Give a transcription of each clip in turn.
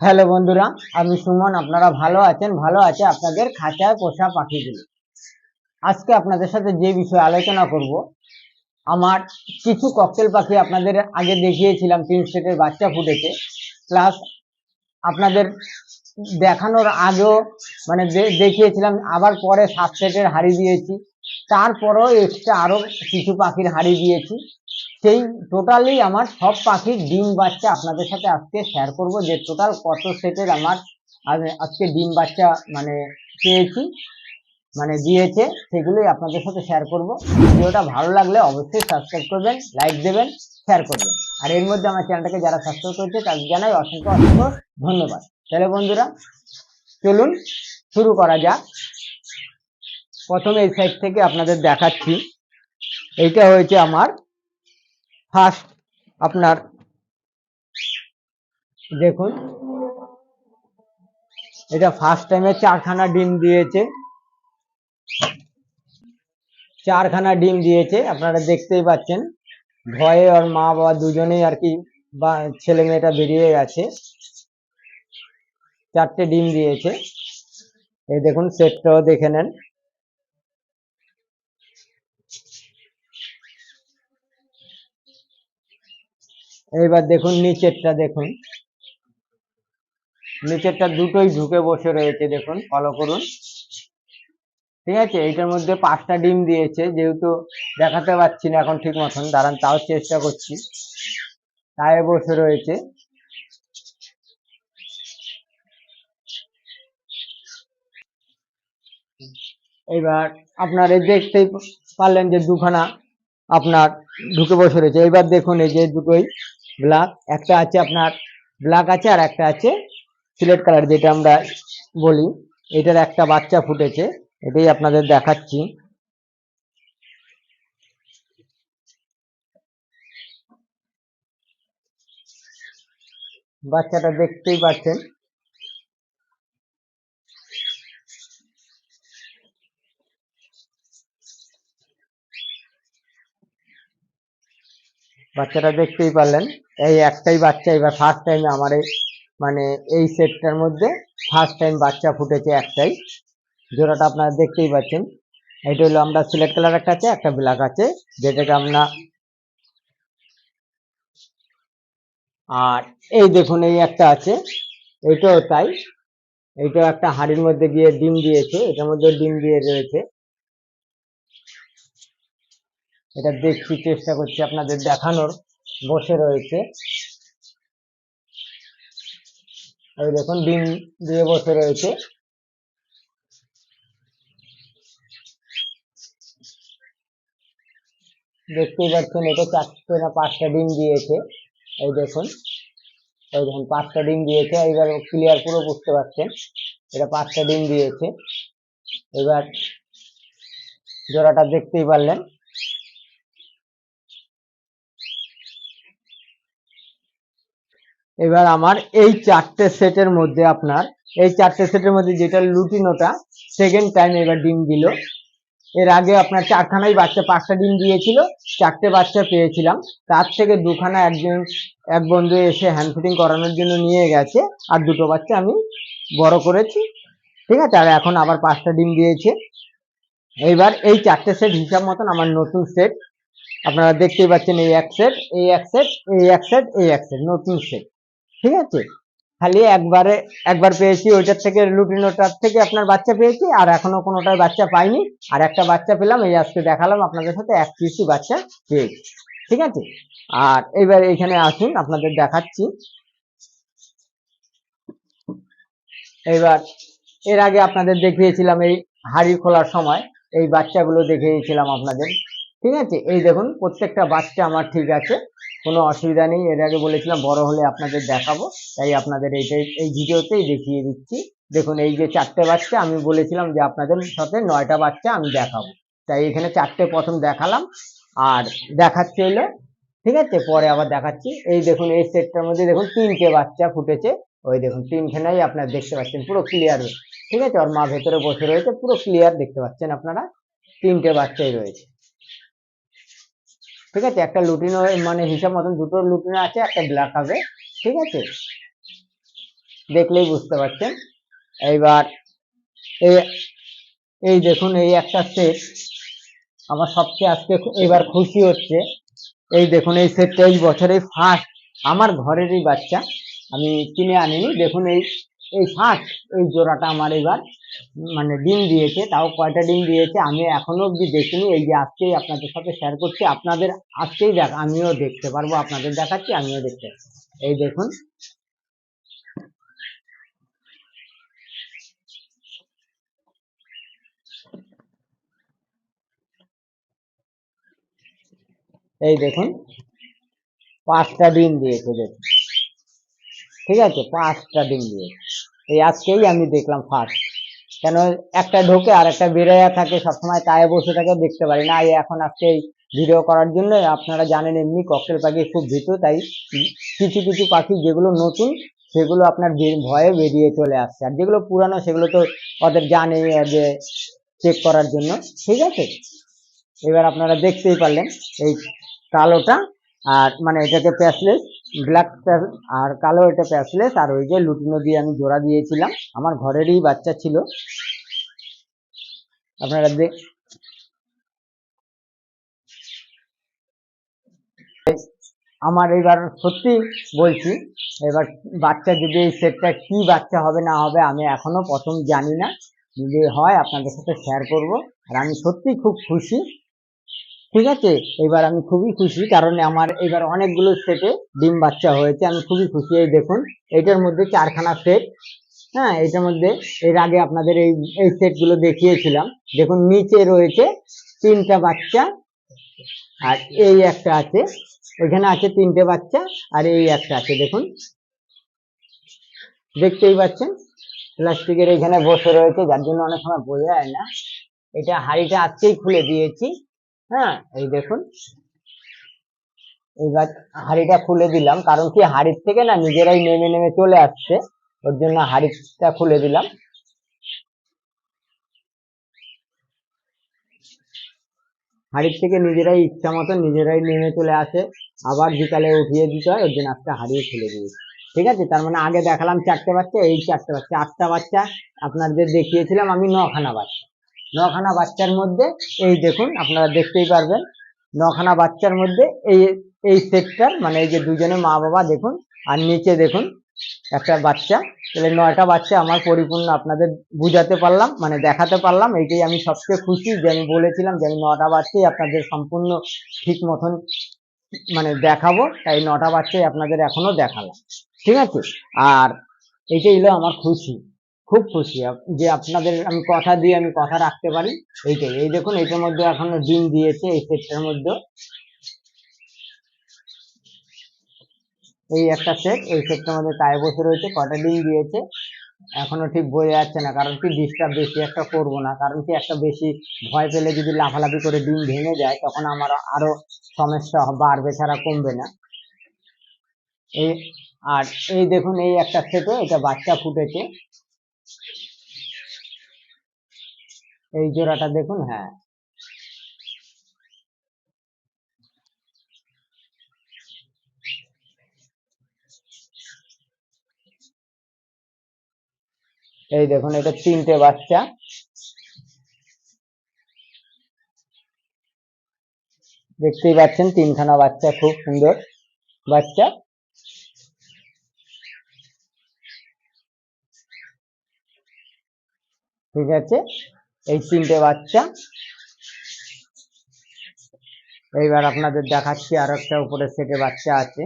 Hello বন্ধুরা, আমি সুমন, আপনারা ভালো আছেন? ভালো আছে আপনাদের খাঁচায় পোষা পাখিগুলো। আজকে আপনাদের সাথে যে বিষয়ে আলোচনা করব, আমার কিছু ককটেল পাখি আপনাদের আগে দেখিয়েছিলাম, তিন সেটের বাচ্চা ফুটেছে। প্লাস আপনাদের দেখানোর আগেও মানে দেখিয়েছিলাম, আবার পরে সাত সেটের হাড়ি দিয়েছি। তারপরেও এক্সট্রা আরও কিছু পাখির হাড়ি দিয়েছি। সেই টোটালি আমার সব পাখির ডিম বাচ্চা আপনাদের সাথে আজকে শেয়ার করব। যে টোটাল কত সেটের আমার আজ- আজকে ডিম বাচ্চা মানে পেয়েছি মানে দিয়েছে, সেগুলোই আপনাদের সাথে শেয়ার করব। ভিডিওটা ভালো লাগলে অবশ্যই সাবস্ক্রাইব করবেন লাইক দেবেন শেয়ার করবেন। আর এর মধ্যে আমার চ্যানেলটাকে যারা সাবস্ক্রাইব করেছে, তাদের জানাই অসংখ্য অসংখ্য ধন্যবাদ। তাহলে বন্ধুরা, চলুন শুরু করা যাক। প্রথমে এই সাইড থেকে আপনাদের দেখাচ্ছি। এইটা হয়েছে আমার ফার্স্ট আপনার দেখুন। এটা ফার্স্ট টাইমে চারখানা ডিম দিয়েছে। চারখানা ডিম দিয়েছে, আপনারা দেখতেই পাচ্ছেন। ভয়ে ওর মা বাবা দুজনেই আর কি বা ছেলে মেয়েটা বেরিয়ে গেছে। চারটে ডিম দিয়েছে। এই দেখুন সেটটাও দেখে নেন। এইবার দেখুন, নিচেরটা দেখুন। নিচেরটা দুটোই ঢুকে বসে রয়েছে, দেখুন ফলো করুন। ঠিক আছে, এইটার মধ্যে পাঁচটা ডিম দিয়েছে, যেহেতু দেখাতে পাচ্ছি না এখন ঠিক মতন, দাঁড়ান, তাও চেষ্টা করছি। তাই বসে রয়েছে। এবার আপনার এই দেখতেই পারলেন যে দুখানা আপনার ঢুকে বসে রয়েছে। এবার দেখুন, এই যে দুটোই ব্ল্যাক একটা আছে আপনার ব্ল্যাক আছে আর একটা আছে সিলেট কালার যেটা আমরা বলি। এটার একটা বাচ্চা ফুটেছে, এটাই আপনাদের দেখাচ্ছি। বাচ্চাটা দেখতেই পাচ্ছেন। বাচ্চাটা দেখতেই পারলেন। এই একটাই বাচ্চা, এবার ফার্স্ট টাইম আমার এই মানে এই সেটটার মধ্যে ফার্স্ট টাইম বাচ্চা ফুটেছে একটাই। জোড়াটা আপনারা দেখতেই পাচ্ছেন। এটা হলো আমরা সিলেট কালার একটা আছে, একটা ব্ল্যাক আছে, যেটাকে আমরা আর এই দেখুন, এই একটা আছে। এটাও তাই। এইটাও একটা হাড়ির মধ্যে গিয়ে ডিম দিয়েছে, এটার মধ্যে ডিম দিয়ে রয়েছে। এটা দেখছি চেষ্টা করছি আপনাদের দেখানোর। বসে রয়েছে। এই দেখুন, ডিম দিয়ে বসে রয়েছে। দেখতেই পাচ্ছেন, এটা চারটে না পাঁচটা ডিম দিয়েছে। এই দেখুন এই দেখুন, পাঁচটা ডিম দিয়েছে। এবার ক্লিয়ার পুরো বুঝতে পারছেন, এটা পাঁচটা ডিম দিয়েছে। এবার জোড়াটা দেখতেই পারলেন। এবার আমার এই চারটে সেটের মধ্যে আপনার, এই চারটে সেটের মধ্যে যেটা লুটিনোটা সেকেন্ড টাইম এবার ডিম দিল। এর আগে আপনার চারখানাই বাচ্চা, পাঁচটা ডিম দিয়েছিল, চারটে বাচ্চা পেয়েছিলাম। তার থেকে দুখানা একজন, এক বন্ধু এসে হ্যান্ড ফিটিং করানোর জন্য নিয়ে গেছে, আর দুটো বাচ্চা আমি বড় করেছি। ঠিক আছে, আর এখন আবার পাঁচটা ডিম দিয়েছে। এইবার এই চারটে সেট হিসাব মতন আমার নতুন সেট আপনারা দেখতেই পাচ্ছেন এই এক সেট এই এক সেট এই এক সেট এই এক সেট নতুন সেট ঠিক আছে? খালি একবারে, একবার পেয়েছি ওইটার থেকে লুটিনোটার থেকে আপনার বাচ্চা পেয়েছি, আর এখনও কোনোটার বাচ্চা পাইনি। আর একটা বাচ্চা পেলাম, এই আজকে দেখালাম আপনাদের সাথে, এক পিসি বাচ্চা পেয়েছি। ঠিক আছে? আর এবার এখানে আসুন, আপনাদের দেখাচ্ছি। এবার, এর আগে আপনাদের দেখিয়েছিলাম এই হাড়ি খোলার সময়, এই বাচ্চাগুলো দেখিয়েছিলাম আপনাদের। ঠিক আছে? এই দেখুন, প্রত্যেকটা বাচ্চা আমার ঠিক আছে, কোনো অসুবিধা নেই। এর আগে বলেছিলাম, বড় হলে আপনাদের দেখাবো, তাই আপনাদের এইটাই, এই ভিডিওতেই দেখিয়ে দিচ্ছি। দেখুন, এই যে চারটে বাচ্চা, আমি বলেছিলাম যে আপনাদের সাথে নয়টা বাচ্চা আমি দেখাবো। তাই এখানে চারটে প্রথম দেখালাম, আর দেখাচ্ছি হলো, ঠিক আছে? পরে আবার দেখাচ্ছি। এই দেখুন, এই সেটটার মধ্যে দেখুন, তিনটে বাচ্চা ফুটেছে। ওই দেখুন, তিনখানাই আপনারা দেখতে পাচ্ছেন, পুরো ক্লিয়ার ঠিক আছে? ওর মা ভেতরে বসে রয়েছে, পুরো ক্লিয়ার দেখতে পাচ্ছেন আপনারা। তিনটে বাচ্চাই রয়েছে। ঠিক আছে? একটা লুটিনো মানে হিসাব মতন দুটো লুটিনো আছে, একটা ব্ল্যাক হবে, ঠিক আছে? দেখলেই বুঝতে পারছেন? এইবার এই এই দেখুন, এই একটা সেট আমার সবচেয়ে আজকে এবার খুশি হচ্ছে। এই দেখুন, এই সেটটা এই বছরে ফার্স্ট আমার ঘরেরই বাচ্চা। আমি কিনে আনিনি। দেখুন, এই এই ফার্স্ট এই জোড়াটা আমার এবার মানে ডিম দিয়েছে, তাও কয়টা ডিম দিয়েছে আমি এখনও অবধি দেখিনি, এই যে আজকেই আপনাদের সাথে শেয়ার করছি, আপনাদের আজকেই দেখ, আমিও দেখতে পারব, আপনাদের দেখাচ্ছি, আমিও দেখতে। এই দেখুন এই দেখুন, পাঁচটা ডিম দিয়েছে দেখুন ঠিক আছে? পাঁচটা ডিম দিয়ে। এই আজকেই আমি দেখলাম ফার্স্ট কেন? একটা ঢোকে আর একটা বেরোয়া থাকে, সবসময় তায়ে বসে থাকে, দেখতে পারি না। এখন আজকে ভিডিও করার জন্য আপনারা জানেন এমনি ককটেল পাখি খুব ভীত, তাই কিছু কিছু পাখি যেগুলো নতুন, সেগুলো আপনার ভয়ে বেরিয়ে চলে আসছে। আর যেগুলো পুরানো, সেগুলো তো ওদের জানে যে চেক করার জন্য। ঠিক আছে? এবার আপনারা দেখতেই পারলেন এই কালোটা, আর মানে এটাকে প্যাসলেস ব্ল্যাক আর কালো এটা প্যাসলেস আর ওই যে লুটিনো দিয়ে আমি জোড়া দিয়েছিলাম। আমার ঘরেরই বাচ্চা ছিল। আপনারা দেখ আমার এবার সত্যি বলছি, এবার বাচ্চা যদি এই সেটটা কি বাচ্চা হবে, না হবে, আমি এখনও প্রথম জানি না। যদি হয়, আপনাদের সাথে শেয়ার করব। আর আমি সত্যি খুব খুশি ঠিক আছে? এবার আমি খুবই খুশি কারণ আমার এবার অনেকগুলো সেটে ডিম বাচ্চা হয়েছে, আমি খুবই খুশি। এই দেখুন, এটার মধ্যে চারখানা সেট হ্যাঁ এটার মধ্যে এর আগে আপনাদের এই এই সেটগুলো দেখিয়েছিলাম। দেখুন, নিচে রয়েছে তিনটা বাচ্চা আর এই একটা আছে। এখানে আছে তিনটে বাচ্চা আর এই একটা আছে, দেখুন। দেখতেই পাচ্ছেন? প্লাস্টিকের এখানে বসে রয়েছে, যার জন্য অনেক সময় বোঝা যায় না। এটা হাড়িটা আজকেই খুলে দিয়েছি। হ্যাঁ এই দেখুন। এইবার হাড়িটা খুলে দিলাম, কারণ কি হাড়ির থেকে না নিজেরাই নেমে নেমে চলে আসছে, ওর জন্য হাড়িটা খুলে দিলাম। হাড়ির থেকে নিজেরাই ইচ্ছা মতো নিজেরাই নেমে চলে আসে, আবার বিকালে উঠিয়ে দিতে হয়, ওর জন্য আজকে হাড়িয়ে খুলে দিয়েছি। ঠিক আছে? তার মানে আগে দেখালাম চারটে বাচ্চা, এই চারটে বাচ্চা, আটটা বাচ্চা আপনাদের দেখিয়েছিলাম, আমি নখানা বাচ্চা। নখানা বাচ্চার মধ্যে, এই দেখুন, আপনারা দেখতেই পারবেন, নখানা বাচ্চার মধ্যে এই এই সেটটার মানে এই যে দুজনে মা বাবা, দেখুন, আর নিচে দেখুন, একটা বাচ্চা, তাহলে নয়টা বাচ্চা আমার পরিপূর্ণ আপনাদের বুঝাতে পারলাম মানে দেখাতে পারলাম, এইটাই আমি সবচেয়ে খুশি যে আমি বলেছিলাম যে আমি নটা বাচ্চাই আপনাদের সম্পূর্ণ ঠিক মতন মানে দেখাবো, তাই নটা বাচ্চাই আপনাদের এখনও দেখালাম, ঠিক আছে? আর এইটাই হলো আমার খুশি। খুব খুশি যে আপনাদের আমি কথা দিয়ে আমি কথা রাখতে পারি। এইটাই, এই দেখুন, এটার মধ্যে এখনও ডিম দিয়েছে এই সেটটার মধ্যে। এই একটা সেট, এই সেটটার মধ্যে তাই বসে রয়েছে, কটা ডিম দিয়েছে। এখনও ঠিক বোঝা যাচ্ছে না, কারণ কি ডিস্টার্ব বেশি একটা করব না, কারণ কি একটা বেশি ভয় পেলে যদি লাফালাফি করে ডিম ভেঙে যায়, তখন আমার আরও সমস্যা বাড়বে ছাড়া কমবে না। এই, আর এই দেখুন, এই একটা সেটে এটা বাচ্চা ফুটেছে। এই জোড়াটা দেখুন হ্যাঁ। এই দেখুন, এটা তিনটে বাচ্চা। দেখতেই পাচ্ছেন, তিনখানা বাচ্চা, খুব সুন্দর বাচ্চা। ঠিক আছে? এই তিনটে বাচ্চা। এইবার আপনাদের দেখাচ্ছি আর একটা উপরে সেটে বাচ্চা আছে।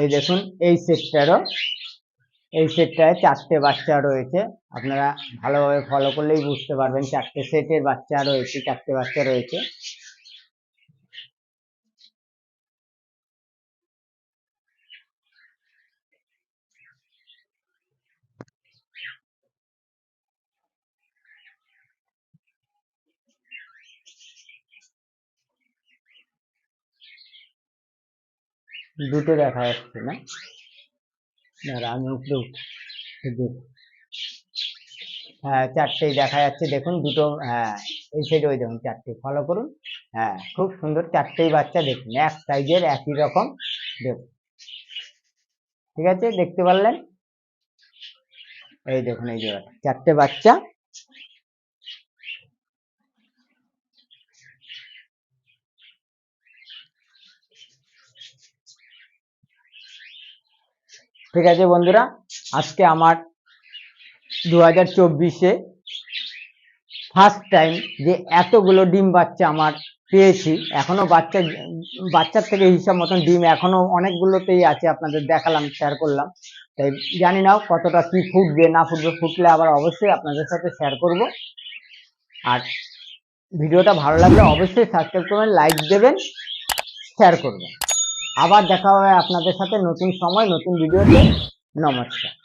এই দেখুন, এই সেটটারও এই সেটটায় চারটে বাচ্চা রয়েছে। আপনারা ভালোভাবে ফলো করলেই বুঝতে পারবেন, চারটে সেটের বাচ্চা রয়েছে, চারটে বাচ্চা রয়েছে। দুটো দেখা যাচ্ছে না। আমি উপরে। হ্যাঁ চারটেই দেখা যাচ্ছে। দেখুন, দুটো হ্যাঁ এই সাইডে ওই দেখুন, চারটে। ফলো করুন। হ্যাঁ খুব সুন্দর চারটেই বাচ্চা দেখুন। এক সাইজের একই রকম দেখুন। ঠিক আছে? দেখতে পারলেন? এই দেখুন, এই জায়গাটা চারটে বাচ্চা। ঠিক আছে বন্ধুরা? আজকে আমার দু হাজার চব্বিশে ফার্স্ট টাইম যে এতগুলো ডিম বাচ্চা আমার পেয়েছি। এখনও বাচ্চা, বাচ্চার থেকে হিসাব মতন ডিম এখনও অনেকগুলোতেই আছে, আপনাদের দেখালাম শেয়ার করলাম। তাই জানি না কতটা কি ফুটবে, না ফুটবে, ফুটলে আবার অবশ্যই আপনাদের সাথে শেয়ার করব। আর ভিডিওটা ভালো লাগলে অবশ্যই সাবস্ক্রাইব করবেন লাইক দেবেন শেয়ার করবেন। আবার দেখা হবে আপনাদের সাথে নতুন সময় নতুন ভিডিওতে। নমস্কার।